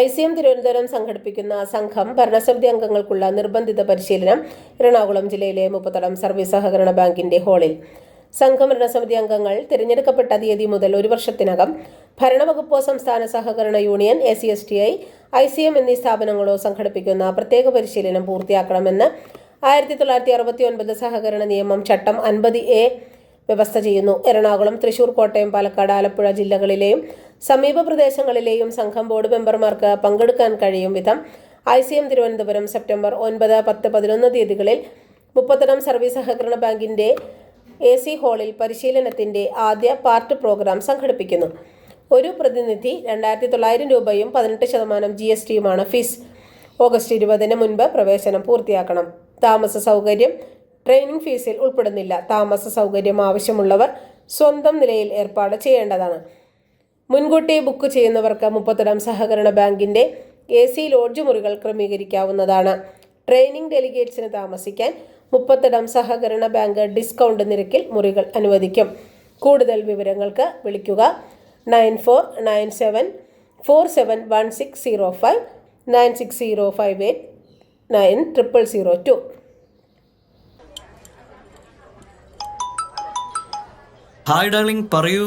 I C M Thiruvananthapuram സംഘടിപ്പിക്കുന്ന സംഘം ഭരണസമിതി അംഗങ്ങൾക്കുള്ള നിർബന്ധിത പരിശീലനം എറണാകുളം ജില്ലയിലെ മുപ്പത്തടം സർവീസ് സഹകരണ ബാങ്കിന്റെ ഹാളിൽ. സംഘം ഭരണസമിതി അംഗങ്ങൾ തിരഞ്ഞെടുക്കപ്പെട്ട തീയതി മുതൽ ഒരു വർഷത്തിനകം ഭരണവകുപ്പോ സംസ്ഥാന സഹകരണ union A C S T I I C M എന്നീ സ്ഥാപനങ്ങളോ സംഘടിപ്പിക്കുന്ന പ്രത്യേക പരിശീലനം പൂർത്തിയാക്കണമെന്ന് ആയിരത്തി തൊള്ളായിരത്തി അറുപത്തി ഒൻപത് സഹകരണ നിയമം ചട്ടം അൻപത് എ വ്യവസ്ഥ ചെയ്യുന്നു. എറണാകുളം തൃശൂർ കോട്ടയം പാലക്കാട് ആലപ്പുഴ ജില്ലകളിലെയും സമീപ പ്രദേശങ്ങളിലെയും സംഘം ബോർഡ് മെമ്പർമാർക്ക് പങ്കെടുക്കാൻ കഴിയും വിധം I C M Thiruvananthapuram September ഒൻപത് പത്ത് പതിനൊന്ന് തീയതികളിൽ മുപ്പത്തടം സർവീസ് സഹകരണ ബാങ്കിന്റെ എ സി ഹാളിൽ പരിശീലനത്തിന്റെ ആദ്യ പാർട്ട് പ്രോഗ്രാം സംഘടിപ്പിക്കുന്നു. ഒരു പ്രതിനിധി രണ്ടായിരത്തി തൊള്ളായിരം രൂപയും പതിനെട്ട് ശതമാനം ജി എസ് ടിയുമാണ് ഫീസ്. ഓഗസ്റ്റ് ഇരുപതിന് മുൻപ് പ്രവേശനം പൂർത്തിയാക്കണം. താമസ സൗകര്യം ട്രെയിനിങ് ഫീസിൽ ഉൾപ്പെടുന്നില്ല. താമസ സൗകര്യം ആവശ്യമുള്ളവർ സ്വന്തം നിലയിൽ ഏർപ്പാട് ചെയ്യേണ്ടതാണ്. മുൻകൂട്ടി ബുക്ക് ചെയ്യുന്നവർക്ക് മുപ്പത്തിടം സഹകരണ ബാങ്കിന്റെ എ സി ലോഡ്ജ് മുറികൾ ക്രമീകരിക്കാവുന്നതാണ്. ട്രെയിനിങ് ഡെലിഗേറ്റ്സിന് താമസിക്കാൻ മുപ്പത്തിടം സഹകരണ ബാങ്ക് ഡിസ്കൗണ്ട് നിരക്കിൽ മുറികൾ അനുവദിക്കും. കൂടുതൽ വിവരങ്ങൾക്ക് വിളിക്കുക nine four nine seven four seven one six zero five nine six zero five eight nine triple zero two. Hi darling പറയൂ?